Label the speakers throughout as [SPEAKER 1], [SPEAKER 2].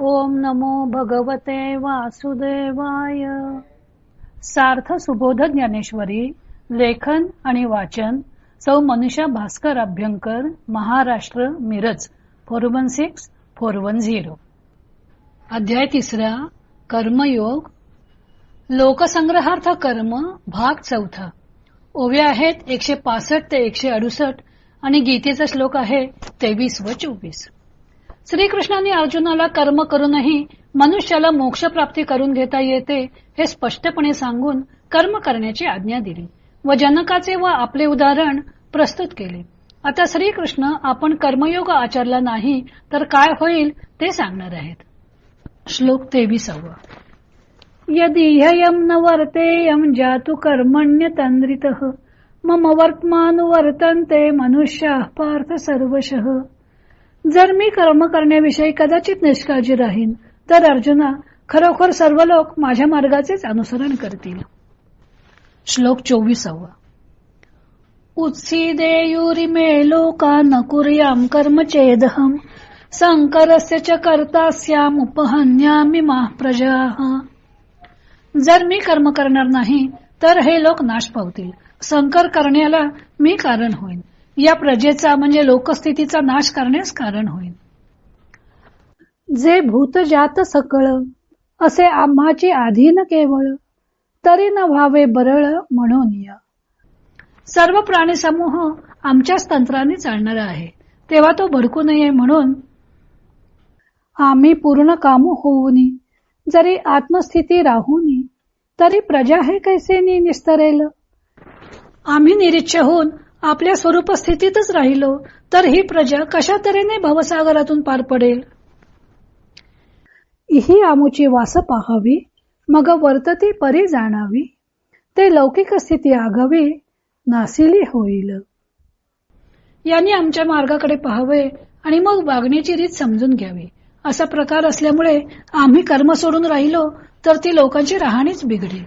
[SPEAKER 1] ओम नमो भगवते वासुदेवाय. सार्थ सुबोध ज्ञानेश्वरी लेखन आणि वाचन सौ Manusha Bhaskar Abhyankar Maharashtra Miraj four one six four one zero. अध्याय तिसरा कर्मयोग. लोकसंग्रहार्थ कर्म भाग चौथा. ओव्या आहेत एकशे पासष्ट ते एकशे अडुसष्ट आणि गीतेचा श्लोक आहे तेवीस व चोवीस. श्रीकृष्णाने अर्जुनाला कर्म करूनही मनुष्याला मोक्ष प्राप्ती करून घेता येते हे स्पष्टपणे सांगून कर्म करण्याची आज्ञा दिली. व जनकाचे व आपले उदाहरण प्रस्तुत केले. आता श्रीकृष्ण आपण कर्मयोग आचरला नाही तर काय होईल ते सांगणार आहेत. श्लोक तेविसावा. यदि ह्ययम न वर्तेयम जातु कर्मण्य तंद्रित मम वर्तमानुवर्तन्ते मनुष्या पार्थ सर्वशः। जर मी कर्म करण्याविषयी कदाचित निष्काळजी राहीन तर अर्जुना खरोखर सर्व लोक माझ्या मार्गाचेच अनुसरण करतील. श्लोक चोवीसावा. उत्सीदेयुरिमे लोका न कुर्याम कर्म चेदहम संकरस्य च कर्तास्याम उपहन्यामी मा प्रजा. जर मी कर्म करणार नाही तर हे लोक नाश पावतील. संकर करण्याला मी कारण होईन. या प्रजेचा म्हणजे लोकस्थितीचा नाश करण्यास कारण होईल. जे भूतजात सकळ असे आम्हाची आधीन केवळ तरी न व्हावे बरळ म्हणून या. सर्व प्राणी समूह आमच्याच तंत्राने चालणारा आहे. तेव्हा तो भडकू नये म्हणून आम्ही पूर्ण कामू होऊनी जरी आत्मस्थिती राहूनी तरी प्रजा हे कैसे निस्तरेल? आम्ही निरीच्छ होऊन आपल्या स्वरूप स्थितीतच राहिलो तर ही प्रजा कशा तऱ्हेने भवसागरातून पार पडेल? ही आमुची वास पाहावी मग वर्तती परी जाणावी ते लौकिक स्थिती आगावी नासिली होईल. यांनी आमच्या मार्गाकडे पाहावे आणि मग वागण्याची रीत समजून घ्यावी. असा प्रकार असल्यामुळे आम्ही कर्म सोडून राहिलो तर ती लोकांची राहणीच बिघडेल.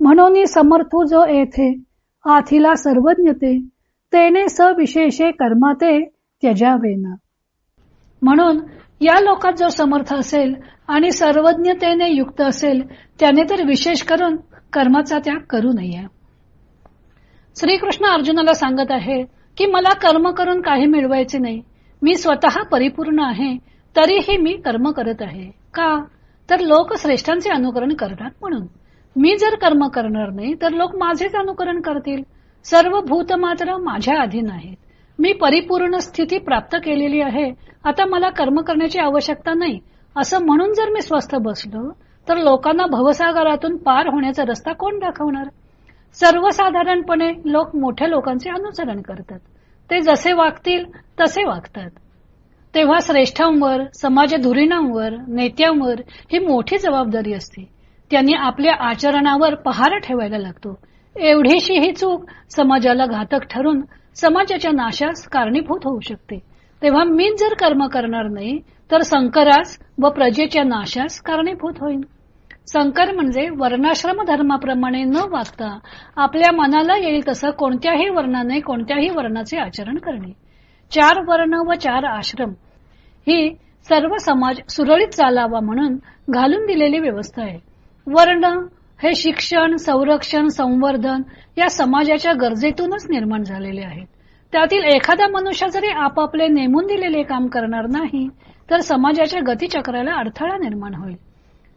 [SPEAKER 1] म्हणून समर्थू जो येथे आथिला सर्वज्ञते तेने सविशेषे कर्माते त्यजावेना. म्हणून या लोकात जो समर्थ असेल आणि सर्वज्ञतेने युक्त असेल त्याने तर विशेष करून कर्माचा त्याग करू नये. श्रीकृष्ण अर्जुनाला सांगत आहे की मला कर्म करून काही मिळवायचे नाही. मी स्वतः परिपूर्ण आहे तरीही मी कर्म करत आहे. का? तर लोक श्रेष्ठांचे अनुकरण करतात म्हणून. मी जर कर्म करणार नाही तर लोक माझेच अनुकरण करतील. सर्व भूत मात्र माझ्या अधीन आहेत. मी परिपूर्ण स्थिती प्राप्त केलेली आहे. आता मला कर्म करण्याची आवश्यकता नाही. असं म्हणून जर मी स्वस्थ बसलो तर लोकांना भवसागरातून पार होण्याचा रस्ता कोण दाखवणार? सर्वसाधारणपणे लोक मोठ्या लोकांचे अनुसरण करतात. ते जसे वागतील तसे वागतात. तेव्हा श्रेष्ठांवर समाज धुरीणांवर नेत्यांवर ही मोठी जबाबदारी असते. त्यांनी आपल्या आचरणावर पहारा ठेवायला लागतो. एवढीशी ही चूक समाजाला घातक ठरून समाजाच्या नाशास कारणीभूत होऊ शकते. तेव्हा मीच जर कर्म करणार नाही तर संकरास व प्रजेच्या नाशास कारणीभूत होईल संकर म्हणजे वर्णाश्रम धर्माप्रमाणे न वागता आपल्या मनाला येईल तसं कोणत्याही वर्णाने कोणत्याही वर्णाचे आचरण करणे. चार वर्ण व चार आश्रम. ही सर्व समाज सुरळीत चालावा म्हणून घालून दिलेली व्यवस्था आहे. वर्ण हे शिक्षण संरक्षण संवर्धन या समाजाच्या गरजेतूनच निर्माण झालेले आहेत. त्यातील एखादा मनुष्य जरी आपापले नेमून दिलेले काम करणार नाही तर समाजाच्या गतीचक्राला अडथळा निर्माण होईल.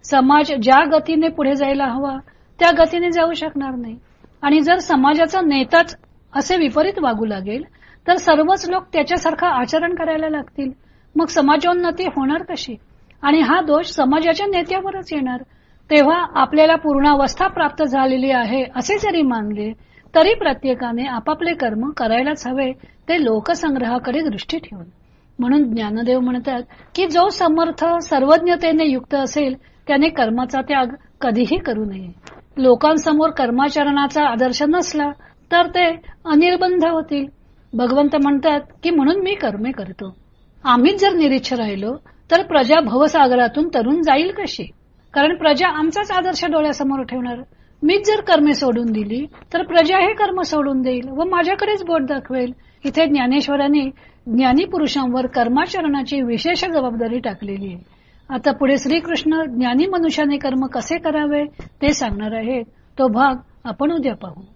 [SPEAKER 1] समाज ज्या गतीने पुढे जायला हवा त्या गतीने जाऊ शकणार नाही. आणि जर समाजाचा नेताच असे विपरीत वागू लागेल तर सर्वच लोक त्याच्यासारखं आचरण करायला लागतील. मग समाजोन्नती होणार कशी? आणि हा दोष समाजाच्या नेत्यावरच येणार. तेव्हा आपल्याला पूर्णावस्था प्राप्त झालेली आहे असे जरी मानले तरी प्रत्येकाने आपापले कर्म करायलाच हवे ते लोकसंग्रहाकडे दृष्टी ठेवून. म्हणून ज्ञानदेव म्हणतात की जो समर्थ सर्वज्ञतेने युक्त असेल त्याने कर्माचा त्याग कधीही करू नये. लोकांसमोर कर्माचरणाचा आदर्श नसला तर ते अनिर्बंध होतील. भगवंत म्हणतात की म्हणून मी कर्मे करतो. आम्हीच जर निरीच्छ राहिलो तर प्रजा भवसागरातून तरुण जाईल कशी? कारण प्रजा आमचाच आदर्श डोळ्यासमोर ठेवणार. मीच जर कर्मे सोडून दिली तर प्रजा हे कर्म सोडून देईल व माझ्याकडेच बोट दाखवेल. इथे ज्ञानेश्वरांनी ज्ञानी पुरुषांवर कर्माचरणाची विशेष जबाबदारी टाकलेली आहे. आता पुढे श्रीकृष्ण ज्ञानी मनुष्याने कर्म कसे करावे ते सांगणार आहेत. तो भाग आपण उद्या पाहू.